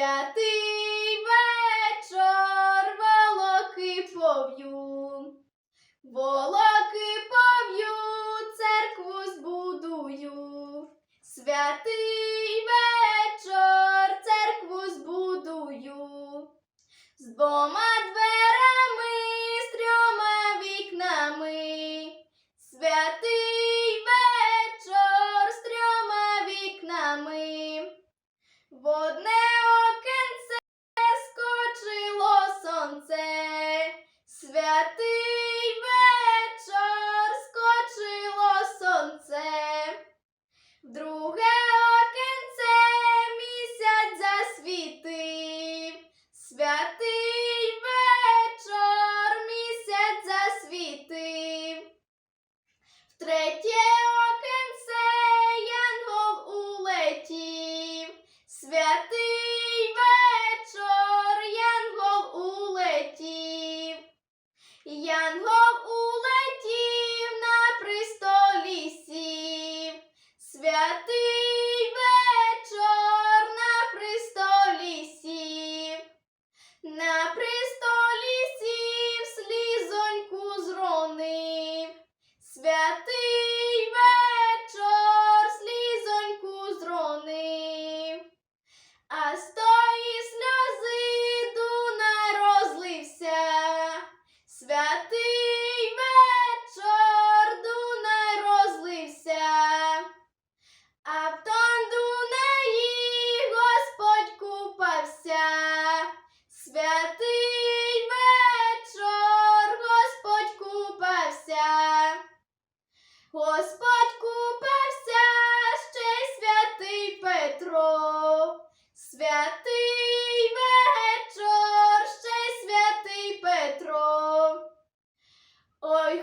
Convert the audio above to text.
святий вечор, волоки пов'ю, волоки пов'ю, церкву збудую, святий вечор, церкву збудую, з двома дверами, з трьома вікнами. Святий вечор з трьома вікнами. В одне засвітив. Святий Господь купався ще й святий Петро. Святий вечор, ще й святий Петро. Ой,